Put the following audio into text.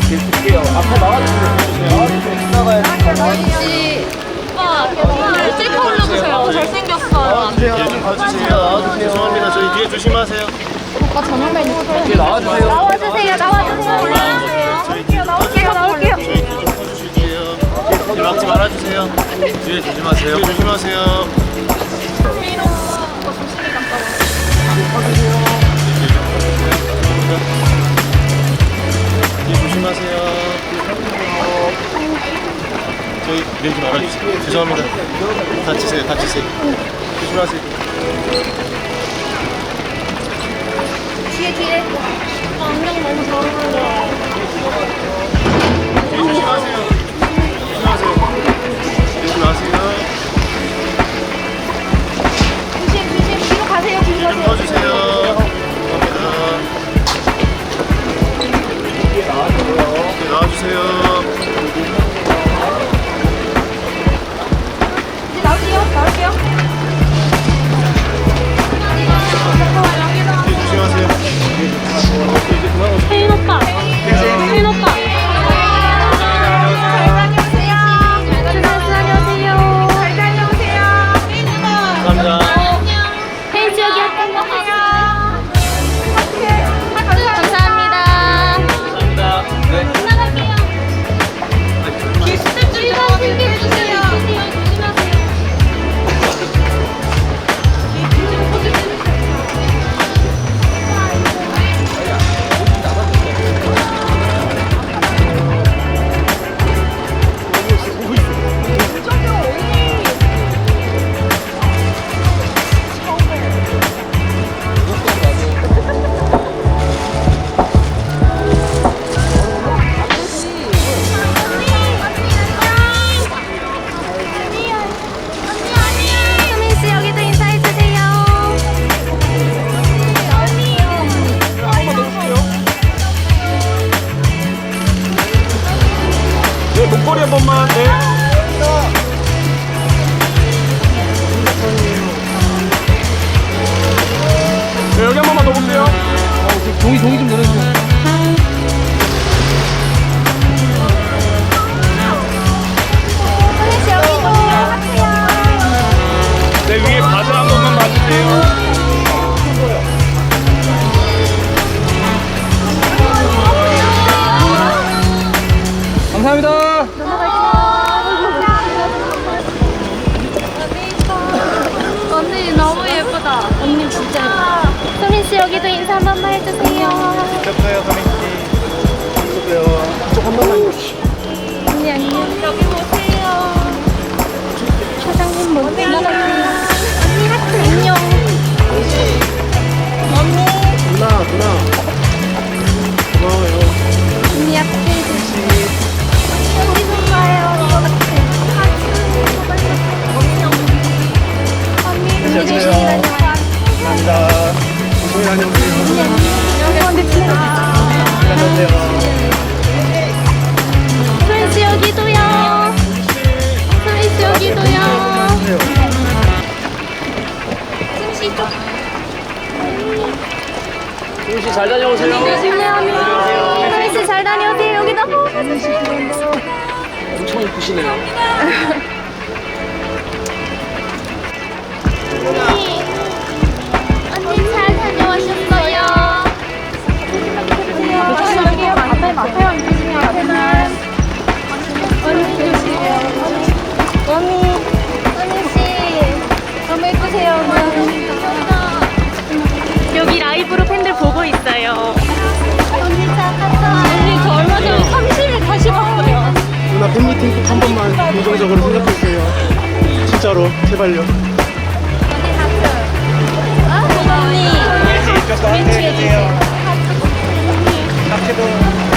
길 풀게요. 앞에 나와주세요. 지나가야 돼. 오빠, 오빠 셀카 올려주세요. 잘생겼어요. 뒤에 좀 봐주세요. 죄송합니다. 저희 뒤에 조심하세요. 뒤에 나와주세요. 나와주세요. 나와주세요. 뒤에 나올게요. 나올게요. 저희 뒤좀 터주실게요. 뒤에 막지 말아주세요. 뒤에 조심하세요. 뒤에 조심하세요. 죄송합니다. 다치세요. 다치세요. 조심하세요. 뒤에, 뒤에. 아, 안녕 너무 잘 어울 네, 목걸이 한 번만. 네. 네, 여기 한 번만 더 볼게요. 종이 종이 좀 내려주세요. 네, 위에 바지 한 번만 봐주세요. 감사합니다. 언니 너무 예쁘다. 언니 진짜 예쁘다. 수민 씨 여기도 인사 한 번만 해주세요. 됐어요, 서민 씨. 이쪽 한 번만. 잘 다녀오세요. 수민 씨잘 다녀오세요. 여기도. 엄청 이쁘시네요. 있어요. 언니 잘 갔다. 언니 저 얼마 전에 30일 다시 봤어요. 누나 팬미팅 꼭 한 번만 긍정적으로 생각해주세요. 진짜로 제발요. 언니. 함께 해주세요. 하트도